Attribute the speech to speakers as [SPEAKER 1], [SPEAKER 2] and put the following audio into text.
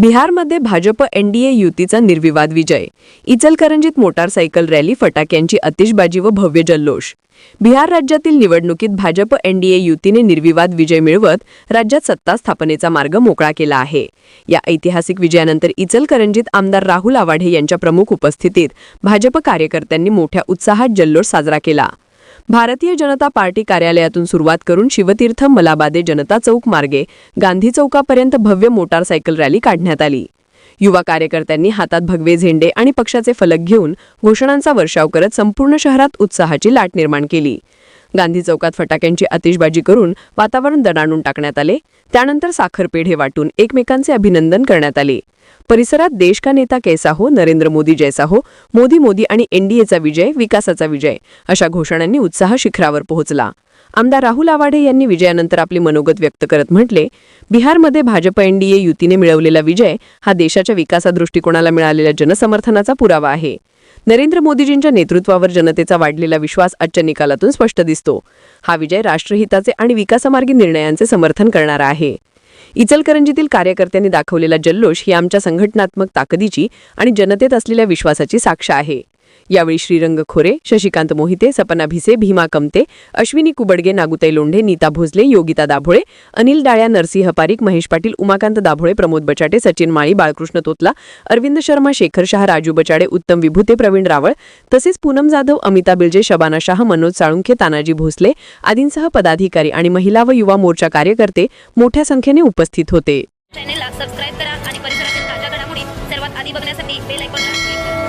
[SPEAKER 1] बिहारमध्ये भाजप एनडीए युतीचा निर्विवाद विजय. इचलकरंजीत मोटारसायकल रॅली फटाक्यांची आतिषबाजी व भव्य जल्लोष. बिहार राज्यातील निवडणुकीत भाजप एनडीए युतीने निर्विवाद विजय मिळवत राज्यात सत्ता स्थापनेचा मार्ग मोकळा केला आहे. या ऐतिहासिक विजयानंतर इचलकरंजीत आमदार राहुल आवाढे यांच्या प्रमुख उपस्थितीत भाजप कार्यकर्त्यांनी मोठ्या उत्साहात जल्लोष साजरा केला. भारतीय जनता पार्टी कार्यालयातून सुरुवात करून शिवतीर्थ मलाबादे जनता चौक मार्गे गांधी चौकापर्यंत भव्य मोटारसायकल रॅली काढण्यात आली. युवा कार्यकर्त्यांनी हातात भगवे झेंडे आणि पक्षाचे फलक घेऊन घोषणांचा वर्षाव करत संपूर्ण शहरात उत्साहाची लाट निर्माण केली. गांधी चौकात फटाक्यांची आतिषबाजी करून वातावरण दणाणून टाकण्यात आले. त्यानंतर साखरपेढे वाटून एकमेकांचे अभिनंदन करण्यात आले. परिसरात देश का नेता कैसा हो नरेंद्र मोदी जैसा हो मोदी मोदी आणि एनडीएचा विजय विकासाचा विजय अशा घोषणांनी उत्साह शिखरावर पोहोचला. आमदार राहुल आवाडे यांनी विजयानंतर आपले मनोगत व्यक्त करत म्हटले बिहारमध्ये भाजप एनडीए युतीने मिळवलेला विजय हा देशाच्या विकासादृष्टिकोनाला मिळालेल्या जनसमर्थनाचा पुरावा आहे. नरेंद्र मोदीजींच्या नेतृत्वावर जनतेचा वाढलेला विश्वास आजच्या निकालातून स्पष्ट दिसतो. हा विजय राष्ट्रहिताचे आणि विकासमार्गी निर्णयांचे समर्थन करणारा आहे. इचलकरंजीतील कार्यकर्त्यांनी दाखवलेला जल्लोष ही आमच्या संघटनात्मक ताकदीची आणि जनतेत असलेल्या विश्वासाची साक्ष आहे. यावेळी श्रीरंग खोरे शशिकांत मोहिते सपना भिसे भीमा कमते अश्विनी कुबडगे नागुताई लोंढे नीता भोसले योगिता दाभोळे अनिल डाळ्या नरसिंह पारिक महेश पाटील उमाकांत दाभोळे प्रमोद बचाटे सचिन माळी बाळकृष्ण तोतला अरविंद शर्मा शेखर शाह राजू बचाडे उत्तम विभूते प्रवीण रावळ तसेच पूनम जाधव अमिता बिलजे शबाना शाह मनोज साळुंखे तानाजी भोसले आदींसह पदाधिकारी आणि महिला व युवा मोर्चा कार्यकर्ते मोठ्या संख्येने उपस्थित होते.
[SPEAKER 2] चॅनेलला सबस्क्राईब करा आणि परिसरातील ताज्या घडामोडी सर्वात आधी बघण्यासाठी बेल ऐकून